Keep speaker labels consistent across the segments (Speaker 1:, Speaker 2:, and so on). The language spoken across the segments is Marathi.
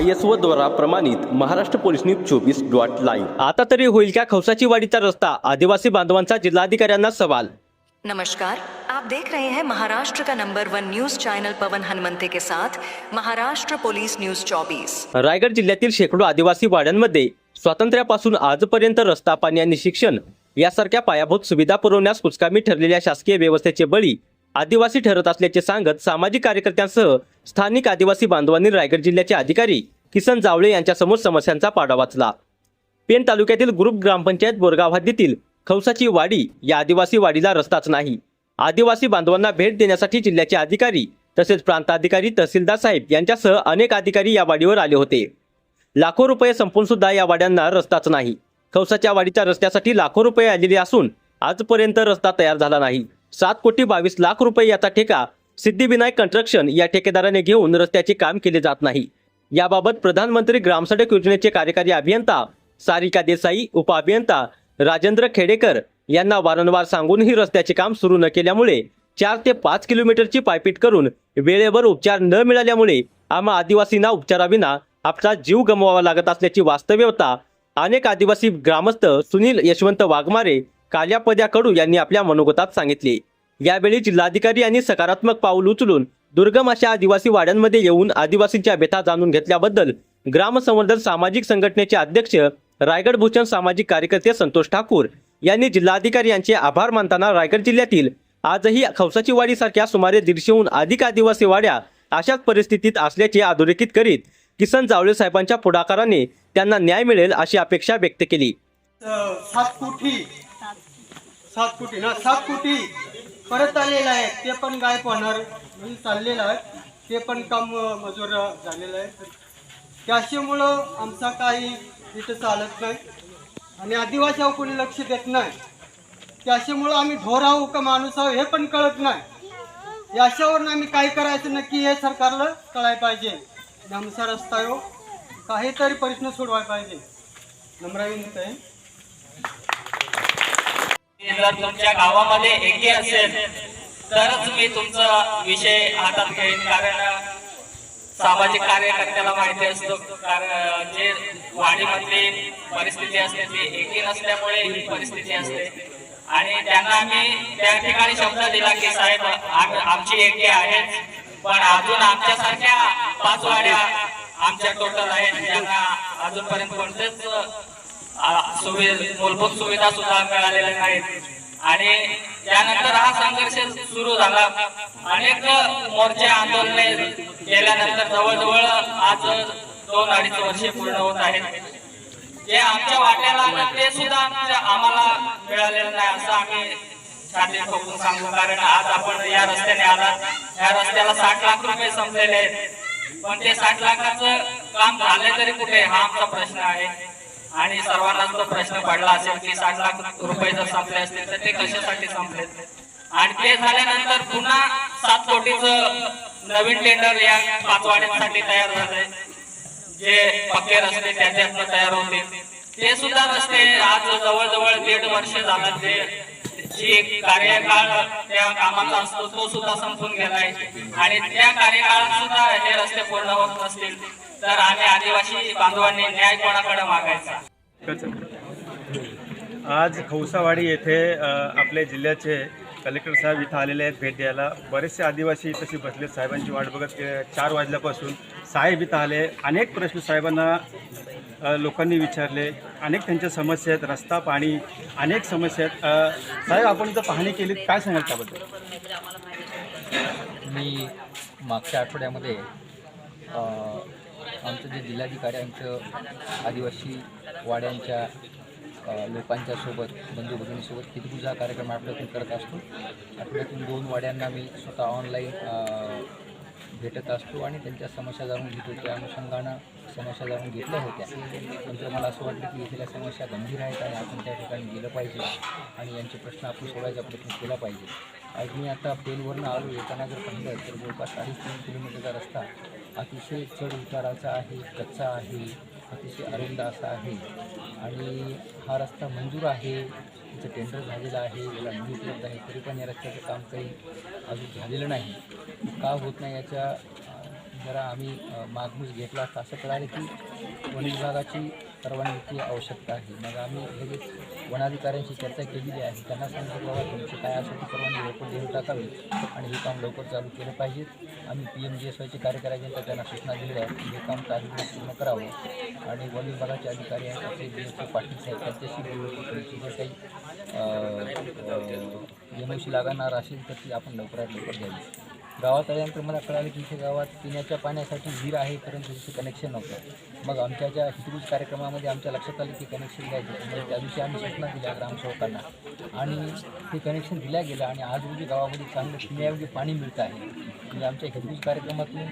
Speaker 1: आय एस ओ द्वारा प्रमाणित महाराष्ट्र पोलीस न्यूज चोवीस डॉट लाईव्ह. आता तरी होईल का खवसाची वाडीचा रस्ता? आदिवासी बांधवांचा जिल्हाधिकाऱ्यांना सवाल.
Speaker 2: नमस्कार. आप देख रहे हैं महाराष्ट्र का number one news channel Pawan Hanumante के साथ महाराष्ट्र पुलिस न्यूज 24
Speaker 1: रायगड जिल्ह्यातील शेकडो आदिवासी वाड्यांमध्ये स्वातंत्र्यापासून आजपर्यंत रस्ता पाणी आणि शिक्षण यासारख्या पायाभूत सुविधा पुरवण्यास कुचकामी ठरलेल्या शासकीय व्यवस्थेचे बळी आदिवासी ठरत असल्याचे सांगत सामाजिक कार्यकर्त्यांसह स्थानिक आदिवासी बांधवांनी रायगड जिल्ह्याचे अधिकारी किसन जावळे यांच्यासमोर समस्यांचा पाडा वाचला. पेन तालुक्यातील ग्रुप ग्रामपंचायत बोरगाव हद्दीतील खवसाची वाडी या आदिवासी वाडीला रस्ताच नाही. आदिवासी बांधवांना भेट देण्यासाठी जिल्ह्याचे अधिकारी तसेच प्रांताधिकारी तहसीलदार साहेब यांच्यासह अनेक अधिकारी या वाडीवर आले होते. लाखो रुपये संपून सुद्धा या वाड्यांना रस्ताच नाही. खवसाच्या वाडीच्या रस्त्यासाठी लाखो रुपये आलेले असून आजपर्यंत रस्ता तयार झाला नाही. सात कोटी बावीस लाख रुपये याचा ठेका सिद्धिविनायक कंस्ट्रक्शन या ठेकेदाराने घेऊन रस्त्याचे काम केले जात नाही. याबाबत प्रधानमंत्री ग्रामसडक योजनेचे कार्यकारी अभियंता सारिका देसाई उपअभियंता राजेंद्र खेडेकर यांना वारंवार सांगूनही रस्त्याचे काम सुरू न केल्यामुळे चार ते पाच किलोमीटरची पायपीट करून वेळेवर उपचार न मिळाल्यामुळे आम्हा आदिवासींना उपचाराविना आपला जीव गमवावा लागत असल्याची वास्तव्यता अनेक आदिवासी ग्रामस्थ सुनील यशवंत वाघमारे काल्यापद्या कडू यांनी आपल्या मनोगतात सांगितले. यावेळी जिल्हाधिकारी यांनी सकारात्मक पाऊल उचलून दुर्गम अशा आदिवासी वाड्यांमध्ये येऊन आदिवासींच्या व्यथा जाणून घेतल्याबद्दल ग्रामसंवर्धन सामाजिक संघटनेचे अध्यक्ष रायगड भूषण सामाजिक कार्यकर्ते संतोष ठाकूर यांनी जिल्हाधिकारी यांचे आभार मानताना रायगड जिल्ह्यातील आजही खवसाची वाडीसारख्या सुमारे दीडशेहून अधिक आदिवासी वाड्या अशाच परिस्थितीत असल्याचे अधोरेखित करीत किसन जावळे साहेबांच्या पुढाकाराने त्यांना न्याय मिळेल अशी अपेक्षा व्यक्त केली.
Speaker 3: सात कोटी ना सात कोटी. परत आलेलं आहे. ते पण गायब होणार. म्हणजे चाललेलं आहे. ते पण काम मजूर झालेलं आहे. त्याच्यामुळं आमचा काही इथं चालत नाही. आणि आदिवासीवर कोणी लक्ष देत नाही. त्याच्यामुळं आम्ही ढोर आहो का माणूस आहो हे पण कळत नाही. याच्यावरून आम्ही काय करायचं नक्की हे सरकारला कळायला पाहिजे. आमचा रस्ता हो. काहीतरी प्रश्न सोडवायला पाहिजे. नम्र विनंती आहे.
Speaker 4: जर तुमच्या गावामध्ये एके असेल तरच मी तुमचा विषय हातात घेईन. कारण सामाजिक कार्यकर्त्याला माहिती असतो. कारण जे वाडीमधली परिस्थिती असते ती एकी नसल्यामुळे ही परिस्थिती असते. आणि त्यांना आम्ही त्या ठिकाणी शब्द दिला की साहेब आमची एकी आहेच पण अजून आमच्यासारख्या पाच वाड्या आमच्या टोटल आहेत. ज्यांना अजूनपर्यंत कोणतेच मूलभूत सुविधा सुद्धा मिळालेल्या नाहीत. आणि त्यानंतर हा संघर्ष सुरू झाला. अनेक मोर्चे आंदोलने केल्यानंतर जवळजवळ आज दोन अडीच वर्षे पूर्ण होत आहेत. जे आमच्या वाट्याला ते सुद्धा आम्हाला मिळालेलं नाही असं आम्ही छाती ठोकून सांगू. कारण आज आपण या रस्त्याने आला या रस्त्याला साठ लाख रुपये संपलेले आहेत. पण ते साठ लाखाचं काम झालं तरी कुठे? हा आमचा प्रश्न आहे. आणि सर्वांनाच तो प्रश्न पडला असेल की साठ लाख रुपये जर संपले असतील तर ते कशासाठी संपले आणि ते झाल्यानंतर पुन्हा सात कोटीच नवीन टेंडर या पाचवाड्यांसाठी तयार झालंय. जे पक्के रस्ते त्याच्यातनं तयार होते ते सुद्धा रस्ते आज जवळजवळ दीड वर्ष झालं ते जी कार्यकाळ त्या कामाचा असतो तो सुद्धा संपून गेलाय. आणि त्या कार्यकाळात सुद्धा हे रस्ते पूर्ण होत नसतील. तर आम्ही आदिवासी बांधवांनी न्याय कोणाकडे मागायचा?
Speaker 5: आज खौसावाडी येथे आपल्या जिल्ह्याचे कलेक्टर साहेब इथं आलेले आहेत भेट द्यायला. बरेचसे आदिवासी तसे बसले साहेबांची वाट बघत चार वाजल्यापासून साहेब इथं आले. अनेक प्रश्न साहेबांना लोकांनी विचारले. अनेक त्यांच्या समस्या आहेत रस्ता पाणी अनेक समस्या आहेत. साहेब आपण इथं पाहणी केली. काय सांगाल त्याबद्दल?
Speaker 6: मी मागच्या आठवड्यामध्ये आमचं जे जिल्हाधिकारी आमचं आदिवासी वाड्यांच्या लोकांच्या सोबत बंधू भगिनीसोबत कितपूजा कार्यक्रम आठवड्यातून करत असतो. आठवड्यातून दोन वाड्यांना मी स्वतः ऑनलाईन भेटत असतो आणि त्यांच्या समस्या जाणून घेतो. त्या अनुषंगानं समस्या जाणून घेतल्या होत्या. नंतर मला असं वाटलं की इथल्या समस्या गंभीर आहेत आणि आपण त्या ठिकाणी गेलं पाहिजे आणि यांचे प्रश्न आपण सोडायचा प्रयत्न केला पाहिजे. आज मी आता पेनवरनं आलो येताना जर पाहिलं तर जवळपास अडीच तीन किलोमीटरचा रस्ता अतिशय चढ उताराचा आहे कच्चा आहे अतिशय अरुंद असा आहे. आणि हा रस्ता मंजूर आहे त्याचं टेंडर झालेलं आहे याला निधी उपलब्ध आहे तरी पण या रस्त्याचं काम काही अजून झालेलं नाही. का होत नाही याच्या जरा आम्ही मागमूस घेतला असता असं कळालं की वन विभागाची परवानगीची आवश्यकता आहे. मग आम्ही लगेच वनाधिकाऱ्यांशी चर्चा केलेली आहे त्यांना सांगितलं बाबा तुमची काय असेल ती परवानगी लवकर देऊन टाकावी आणि हे काम लवकर चालू केलं पाहिजे. आम्ही पी एम जी एस वायचे कार्यकाऱ्यांच्या त्यांना सूचना दिलेल्या आहेत की हे काम तात्काळ पूर्ण करावं. आणि वन विभागाचे अधिकारी आहेत आपले बी एस पाटील साहेब त्यांच्याशी बोलून की तुमची काही एम ओ सी लागणार असेल तर ती आपण लवकरात लवकर द्यावी गावात आल्यानंतर मला कळालं की इथे गावात पिण्याच्या पाण्यासाठी विहीर आहे परंतु तिथे कनेक्शन नव्हतं. मग आमच्या ज्या हितगुज कार्यक्रमामध्ये आमच्या लक्षात आलं की कनेक्शन द्यायचं म्हणजे त्या दिवशी आम्ही सूचना दिल्या ग्रामसेवकांना. आणि ते कनेक्शन दिल्या गेलं आणि आज रोजी गावामध्ये चांगलं पिण्यायोग्य पाणी मिळतं आहे. म्हणजे आमच्या हितगुज कार्यक्रमातून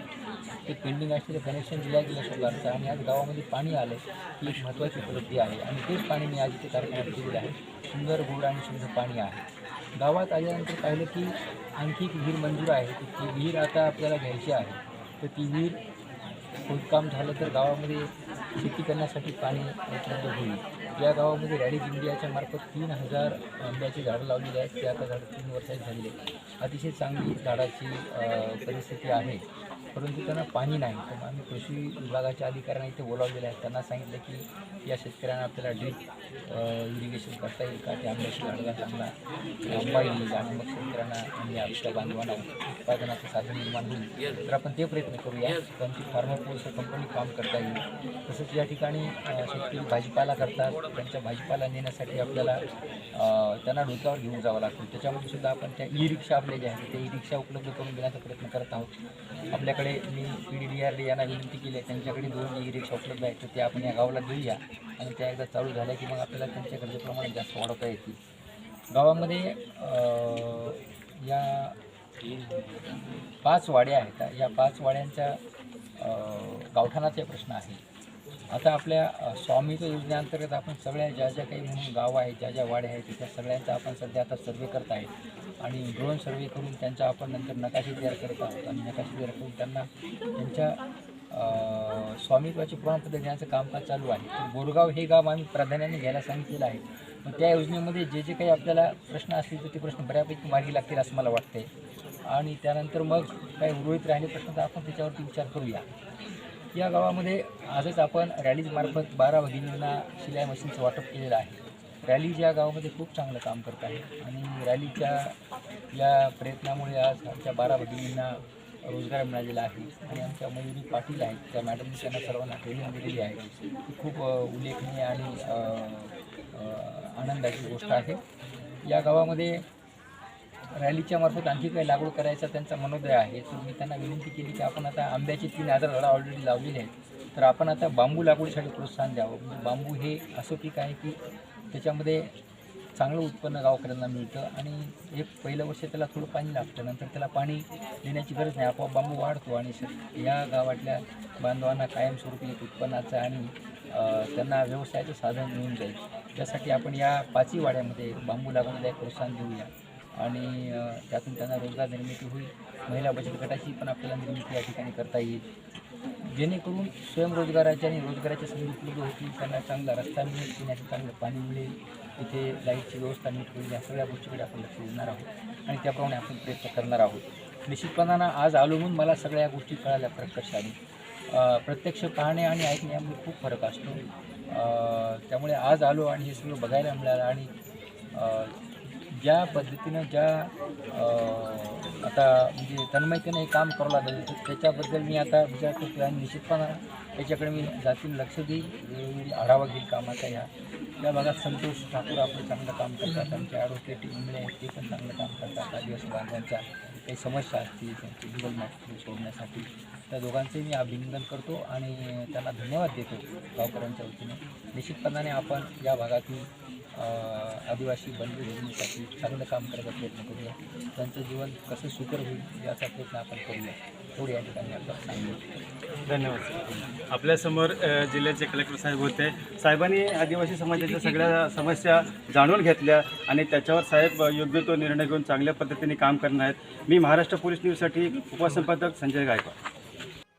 Speaker 6: ते पेंडिंग असलेलं कनेक्शन दिल्या गेलं सोलारचं आणि आज गावामध्ये पाणी आलं ही एक महत्त्वाची उपलब्धी आहे. आणि तेच पाणी मी आज इथे कार्यक्रमात दिलेलं आहे. सुंदर गोड आणि शुद्ध पाणी आहे. गावात आल्यानंतर पाहिलं की आणखी एक विहीर मंजूर आहे. तर ती विहीर आता आपल्याला घ्यायची आहे. तर ती विहीर खोदकाम झालं तर गावामध्ये शेती करण्यासाठी पाणी उपलब्ध होईल. या गावामध्ये रॅडीज इंडियाच्या मार्फत तीन हजार आंब्याची झाडं लावलेली आहेत. ते आता झाडं तीन वर्षाची झालेली आहेत अतिशय चांगली झाडाची परिस्थिती आहे. परंतु त्यांना पाणी नाही. तर आम्ही कृषी विभागाच्या अधिकाऱ्यांना इथे बोलावलेले आहेत त्यांना सांगितलं की या शेतकऱ्यांना आपल्याला ड्रीप इरिगेशन करता येईल का? ते आंब्याची झाडाला चांगला आंबा येईल आणि मग शेतकऱ्यांना आणि आपल्या बांधवांना उत्पादनाचं साधन निर्माण होईल. तर आपण ते प्रयत्न करूया. त्यांची फार्मर पोल्स कंपनी काम करता येईल. तसंच या ठिकाणी शेतकरी भाजीपाला करतात. त्यांच्या भाजीपाला नेण्यासाठी आपल्याला त्यांना डोक्यावर घेऊन जावं लागतं. त्याच्यामध्ये सुद्धा आपण त्या ई रिक्षा आपल्या ज्या आहेत त्या ई रिक्षा उपलब्ध करून देण्याचा प्रयत्न करत आहोत. आपल्याकडे मी P D D R D यांना विनंती केली आहे. त्यांच्याकडे दोन ई रिक्षा उपलब्ध आहेत. तर ते आपण या गावाला देऊया आणि त्या एकदा चालू झाल्या की मग आपल्याला त्यांच्या गरजेप्रमाणे जास्त वाढवता येतील. गावामध्ये या पाच वाड्या आहेत. या पाच वाड्यांच्या गावठाणाचा गावठाणाचे प्रश्न आहे. आता आपल्या अ, स्वामित्व योजनेअंतर्गत आपण सगळ्या ज्या ज्या काही म्हणून गावं आहेत ज्या ज्या वाड्या आहेत त्या सगळ्यांचा आपण सध्या आता सर्वे करत आहे. आणि ड्रोन सर्वे करून त्यांचा आपण नंतर नकाशे तयार करत आहोत. आणि नकाशे तयार करून त्यांना त्यांच्या स्वामित्वाचे प्रमाणपत्र देण्याचं कामकाज चालू आहे तर बोरगाव हे गाव आम्ही प्राधान्याने घ्यायला सांगितलेलं आहे. मग त्या योजनेमध्ये जे जे काही आपल्याला प्रश्न असतील तर ते प्रश्न बऱ्यापैकी मार्गी लागतील असं मला वाटतंय. आणि त्यानंतर मग काही उर्वरित राहिले प्रश्न तर आपण त्याच्यावरती विचार करूया. या गावामध्ये आजच आपण रॅलीजमार्फत बारा भगिनींना शिलाई मशीनचं वाटप केलेलं आहे. रॅलीज या गावामध्ये खूप चांगलं काम करत आहे आणि रॅलीच्या या प्रयत्नामुळे आज आमच्या बारा भगिनींना रोजगार मिळालेला आहे आणि आमच्या मयुरी पाटील आहेत त्या मॅडमनी त्यांना सर्वांना ट्रेनिंग दिलेली आहे. ही खूप उल्लेखनीय आणि आनंदाची गोष्ट आहे. या गावामध्ये रॅलीच्या मार्फत आणखी काही लागवड करायचा त्यांचा मनोदय आहे. तर मी त्यांना विनंती केली की आपण आता आंब्याची तीन हजार झाडं ऑलरेडी लावलेली आहेत. तर आपण आता बांबू लागवडीसाठी प्रोत्साहन द्यावं. म्हणजे बांबू हे असं पीक आहे की त्याच्यामध्ये चांगलं उत्पन्न गावकऱ्यांना मिळतं आणि एक पहिलं वर्ष त्याला थोडं पाणी लागतं. नंतर त्याला पाणी देण्याची गरज नाही. आपोआप बांबू वाढतो आणि या गावातल्या बांधवांना कायमस्वरूपी एक उत्पन्नाचं आणि त्यांना व्यवसायाचं साधन मिळून जाईल. त्यासाठी आपण या पाचही वाड्यामध्ये बांबू लागवडीला एक प्रोत्साहन देऊया. आणि त्यातून त्यांना रोजगार निर्मिती होईल. महिला बचत गटाची पण आपल्याला निर्मिती या ठिकाणी करता येईल. जेणेकरून स्वयंरोजगाराच्या आणि रोजगाराच्या संधी उपलब्ध होतील त्यांना चांगला रस्ता मिळेल पिण्याचं चांगलं पाणी मिळेल. तिथे लाईटची व्यवस्था नीट होईल या सगळ्या गोष्टीकडे आपण लक्ष देणार आहोत. आणि त्याप्रमाणे आपण प्रयत्न करणार आहोत. निश्चितपणानं आज आलो म्हणून मला सगळ्या या गोष्टी कळाल्या प्रकर्षाने प्रत्यक्ष पाहणे आणि ऐकणे यामध्ये खूप फरक असतो. त्यामुळे आज आलो आणि हे सगळं बघायला मिळालं आणि ज्या पद्धतीनं ज्या आता म्हणजे तन्मयतेनं हे काम करावं लागेल तर त्याच्याबद्दल मी आता विचार करतो आणि निश्चितपणा त्याच्याकडे मी जातीनं लक्ष देईल वेळोवेळी आढावा घेईल कामाचा या. या भागात संतोष ठाकूर आपलं चांगलं काम करतात. आमचे ॲडव्होकेट इंगळे आहेत ते पण चांगलं काम करतात. आदिवासी बांधवांच्या काही समस्या असतील त्यांची गुगल सोडण्यासाठी त्या दोघांचे मी अभिनंदन करतो आणि त्यांना धन्यवाद देतो गावकऱ्यांच्या वतीने. निश्चितपणाने आपण या भागातील आदिवासी बंधू भगिनीसाठी चांगलं काम करायचा प्रयत्न करूया. त्यांचं जीवन कसं सुकर होईल याचा प्रयत्न आपण करूया. थोडी या ठिकाणी आपल्याला सांगू
Speaker 5: धन्यवाद. सर आपल्यासमोर जिल्ह्याचे कलेक्टर साहेब होते. साहेबांनी आदिवासी समाजाच्या सगळ्या समस्या जाणून घेतल्या आणि त्याच्यावर साहेब योग्य तो निर्णय घेऊन चांगल्या पद्धतीने काम करणार आहेत. मी महाराष्ट्र पोलीस न्यूजसाठी उपसंपादक संजय गायकवाड.